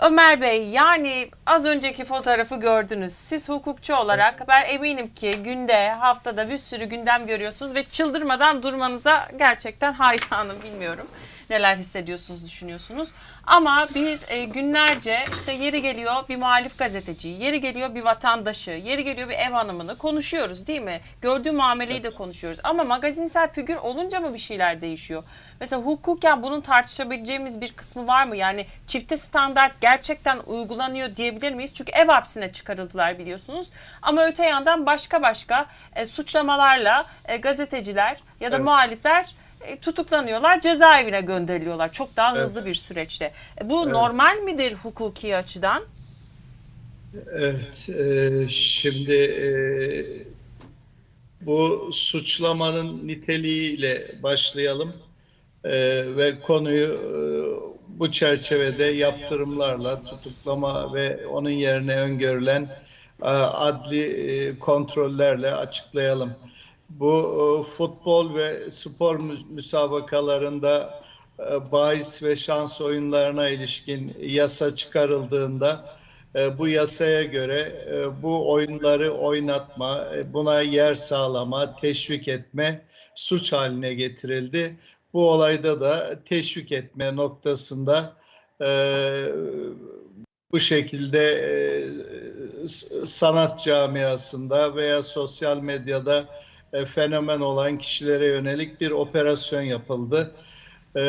Ömer Bey yani az önceki fotoğrafı gördünüz. Siz hukukçu olarak ben eminim ki günde haftada bir sürü gündem görüyorsunuz ve çıldırmadan durmanıza gerçekten hayranım bilmiyorum. Neler hissediyorsunuz, düşünüyorsunuz. Ama biz e, günlerce işte yeri geliyor bir muhalif gazeteciyi, yeri geliyor bir vatandaşı, yeri geliyor bir ev hanımını konuşuyoruz değil mi? Gördüğü muameleyi de konuşuyoruz. Ama magazinsel figür olunca mı bir şeyler değişiyor? Mesela hukuken bunun tartışabileceğimiz bir kısmı var mı? Yani çifte standart gerçekten uygulanıyor diyebilir miyiz? Çünkü ev hapsine çıkarıldılar biliyorsunuz. Ama öte yandan başka başka e, suçlamalarla e, gazeteciler ya da Evet. muhalifler tutuklanıyorlar, cezaevine gönderiliyorlar. Çok daha Evet. hızlı bir süreçte. E, bu Evet. normal midir hukuki açıdan? Evet, e, şimdi e, bu suçlamanın niteliğiyle başlayalım E, ve konuyu e, bu çerçevede yaptırımlarla tutuklama ve onun yerine öngörülen e, adli e, kontrollerle açıklayalım. Bu e, futbol ve spor mü- müsabakalarında e, bahis ve şans oyunlarına ilişkin yasa çıkarıldığında e, bu yasaya göre bu oyunları oynatma, buna yer sağlama, teşvik etme suç haline getirildi. Bu olayda da teşvik etme noktasında bu şekilde sanat camiasında veya sosyal medyada e, fenomen olan kişilere yönelik bir operasyon yapıldı. E,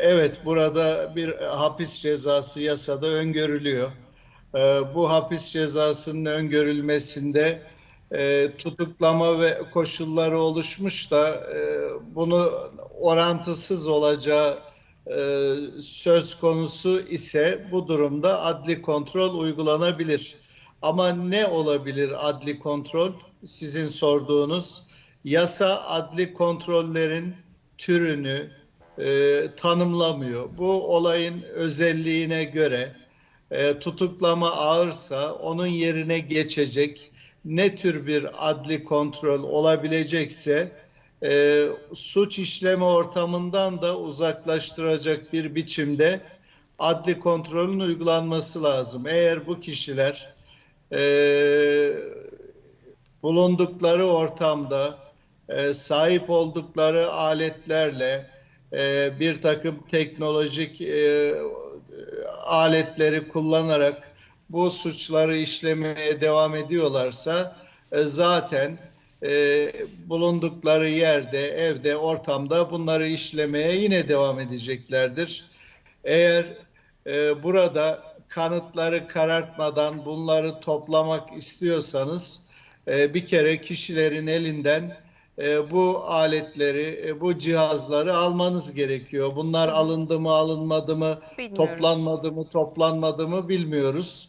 evet burada bir hapis cezası yasada öngörülüyor. E, bu hapis cezasının öngörülmesinde tutuklama ve koşulları oluşmuş da bunu orantısız olacağı söz konusu ise bu durumda adli kontrol uygulanabilir. Ama ne olabilir adli kontrol? Sizin sorduğunuz yasa adli kontrollerin türünü e, tanımlamıyor. Bu olayın özelliğine göre e, tutuklama ağırsa onun yerine geçecek ne tür bir adli kontrol olabilecekse e, suç işleme ortamından da uzaklaştıracak bir biçimde adli kontrolün uygulanması lazım. Eğer bu kişiler e, bulundukları ortamda e, sahip oldukları aletlerle e, bir takım teknolojik e, aletleri kullanarak bu suçları işlemeye devam ediyorlarsa zaten bulundukları yerde, evde, ortamda bunları işlemeye yine devam edeceklerdir. Eğer burada kanıtları karartmadan bunları toplamak istiyorsanız bir kere kişilerin elinden e, bu aletleri, e, bu cihazları almanız gerekiyor. Bunlar alındı mı, alınmadı mı, Bilmiyoruz. toplanmadı mı, toplanmadı mı bilmiyoruz.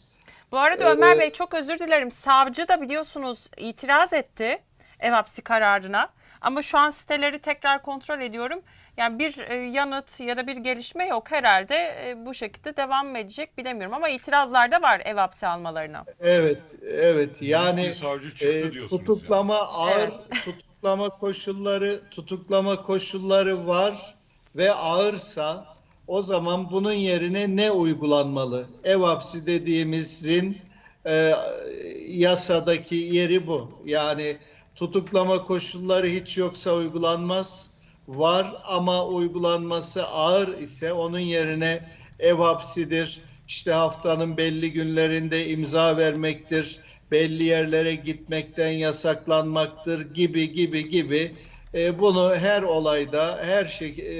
Bu arada Ömer Bey çok özür dilerim. Savcı da biliyorsunuz itiraz etti ev hapsi kararına. Ama şu an siteleri tekrar kontrol ediyorum. Yani bir e, yanıt ya da bir gelişme yok herhalde. E, bu şekilde devam mı edecek bilemiyorum ama itirazlar da var ev hapsi almalarına. Evet, evet. Yani bir savcı çıktı e, diyorsunuz tutuklama ağır Evet. Tutuklama koşulları tutuklama koşulları var ve ağırsa o zaman bunun yerine ne uygulanmalı? Ev hapsi dediğimizin e, yasadaki yeri bu. Yani tutuklama koşulları hiç yoksa uygulanmaz. Var ama uygulanması ağır ise onun yerine ev hapsidir. İşte haftanın belli günlerinde imza vermektir. Belli yerlere gitmekten yasaklanmaktır gibi gibi gibi. E, bunu her olayda her şey e,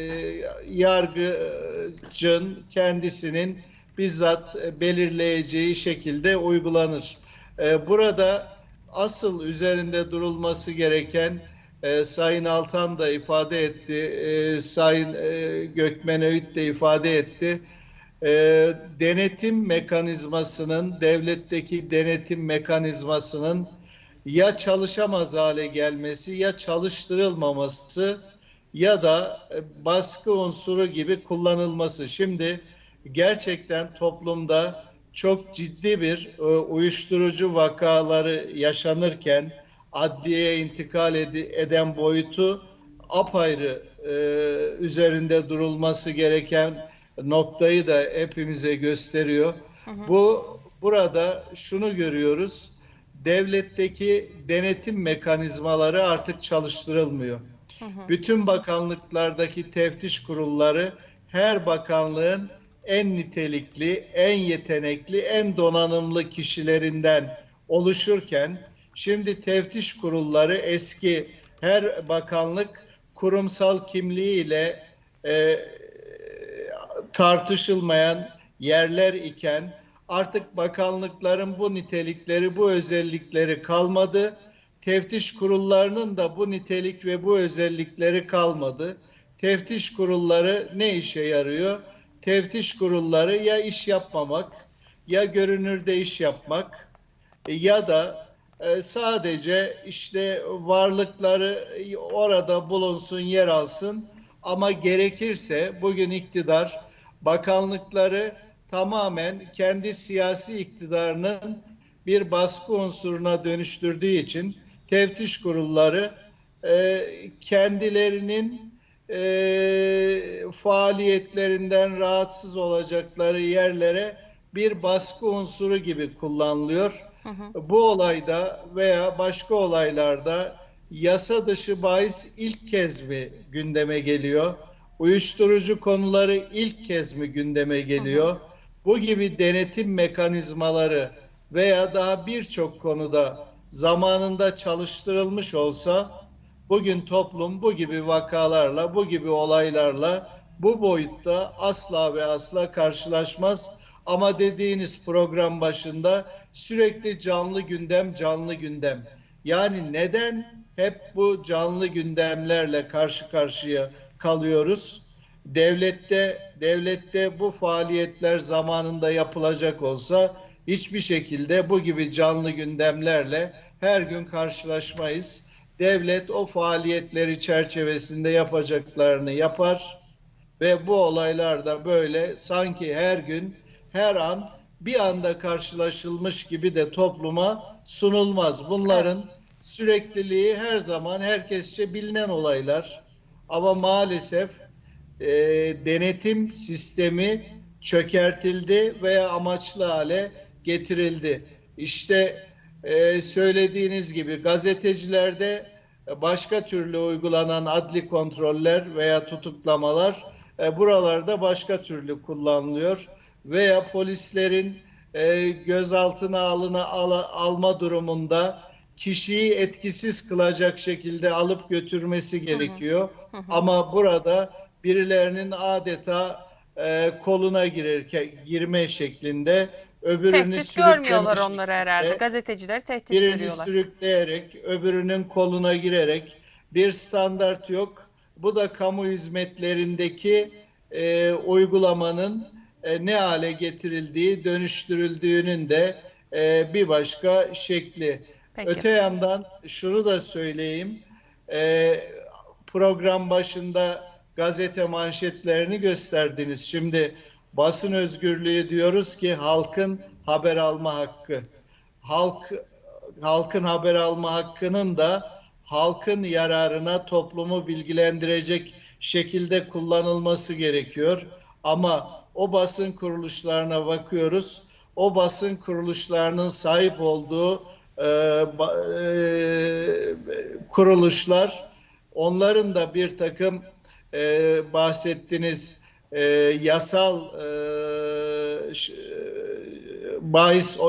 yargıcın kendisinin bizzat belirleyeceği şekilde uygulanır. E, burada asıl üzerinde durulması gereken e, Sayın Altan da ifade etti, e, Sayın e, Gökmen Öğüt de ifade etti. E, denetim mekanizmasının, devletteki denetim mekanizmasının ya çalışamaz hale gelmesi ya çalıştırılmaması ya da e, baskı unsuru gibi kullanılması. Şimdi gerçekten toplumda çok ciddi bir e, uyuşturucu vakaları yaşanırken adliyeye intikal edi- eden boyutu apayrı e, üzerinde durulması gereken noktayı da hepimize gösteriyor. Bu burada şunu görüyoruz. Devletteki denetim mekanizmaları artık çalıştırılmıyor. Bütün bakanlıklardaki teftiş kurulları her bakanlığın en nitelikli, en yetenekli, en donanımlı kişilerinden oluşurken şimdi teftiş kurulları eski her bakanlık kurumsal kimliğiyle e, tartışılmayan yerler iken artık bakanlıkların bu nitelikleri, bu özellikleri kalmadı. Teftiş kurullarının da bu nitelik ve bu özellikleri kalmadı. Teftiş kurulları ne işe yarıyor? Teftiş kurulları ya iş yapmamak, ya görünürde iş yapmak e, ya da e, sadece işte varlıkları orada bulunsun, yer alsın ama gerekirse bugün iktidar bakanlıkları tamamen kendi siyasi iktidarının bir baskı unsuruna dönüştürdüğü için teftiş kurulları e, kendilerinin e, faaliyetlerinden rahatsız olacakları yerlere bir baskı unsuru gibi kullanılıyor. Bu olayda veya başka olaylarda yasa dışı bahis ilk kez mi gündeme geliyor? Uyuşturucu konuları ilk kez mi gündeme geliyor? Bu gibi denetim mekanizmaları veya daha birçok konuda zamanında çalıştırılmış olsa bugün toplum bu gibi vakalarla, bu gibi olaylarla bu boyutta asla ve asla karşılaşmaz. Ama dediğiniz program başında sürekli canlı gündem, canlı gündem. Yani neden hep bu canlı gündemlerle karşı karşıya kalıyoruz? Devlette devlette bu faaliyetler zamanında yapılacak olsa hiçbir şekilde bu gibi canlı gündemlerle her gün karşılaşmayız. Devlet o faaliyetleri çerçevesinde yapacaklarını yapar ve bu olaylar da böyle sanki her gün her an bir anda karşılaşılmış gibi de topluma sunulmaz. Bunların sürekliliği her zaman herkesçe bilinen olaylar. Ama maalesef e, denetim sistemi çökertildi veya amaçlı hale getirildi. İşte e, söylediğiniz gibi gazetecilerde başka türlü uygulanan adli kontroller veya tutuklamalar e, buralarda başka türlü kullanılıyor veya polislerin e, gözaltına alına al, alma durumunda kişiyi etkisiz kılacak şekilde alıp götürmesi gerekiyor. Ama burada birilerinin adeta e, koluna girerken girme şeklinde öbürünü Tehdit görmüyorlar onları herhalde. şekilde, Gazetecileri tehdit birini görüyorlar. sürükleyerek öbürünün koluna girerek bir standart yok. Bu da kamu hizmetlerindeki e, uygulamanın e, ne hale getirildiği, dönüştürüldüğünün de e, bir başka şekli. Peki. Öte yandan şunu da söyleyeyim. E, program başında gazete manşetlerini gösterdiniz. Şimdi basın özgürlüğü diyoruz ki halkın haber alma hakkı. Halk halkın haber alma hakkının da halkın yararına toplumu bilgilendirecek şekilde kullanılması gerekiyor. Ama o basın kuruluşlarına bakıyoruz. O basın kuruluşlarının sahip olduğu e, e, kuruluşlar onların da bir takım e, bahsettiğiniz e, yasal e, ş- bahis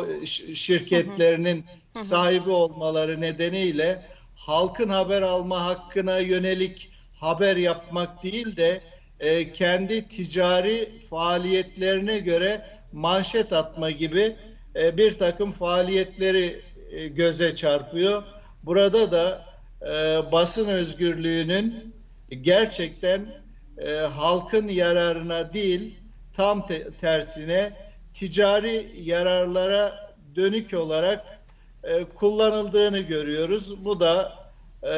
şirketlerinin sahibi olmaları nedeniyle halkın haber alma hakkına yönelik haber yapmak değil de e, kendi ticari faaliyetlerine göre manşet atma gibi e, bir takım faaliyetleri e, göze çarpıyor. Burada da e, basın özgürlüğünün gerçekten e, halkın yararına değil tam te- tersine ticari yararlara dönük olarak e, kullanıldığını görüyoruz. Bu da e,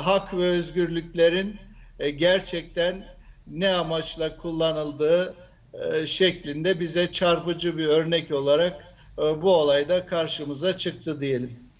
hak ve özgürlüklerin e, gerçekten ne amaçla kullanıldığı e, şeklinde bize çarpıcı bir örnek olarak bu olayda karşımıza çıktı diyelim.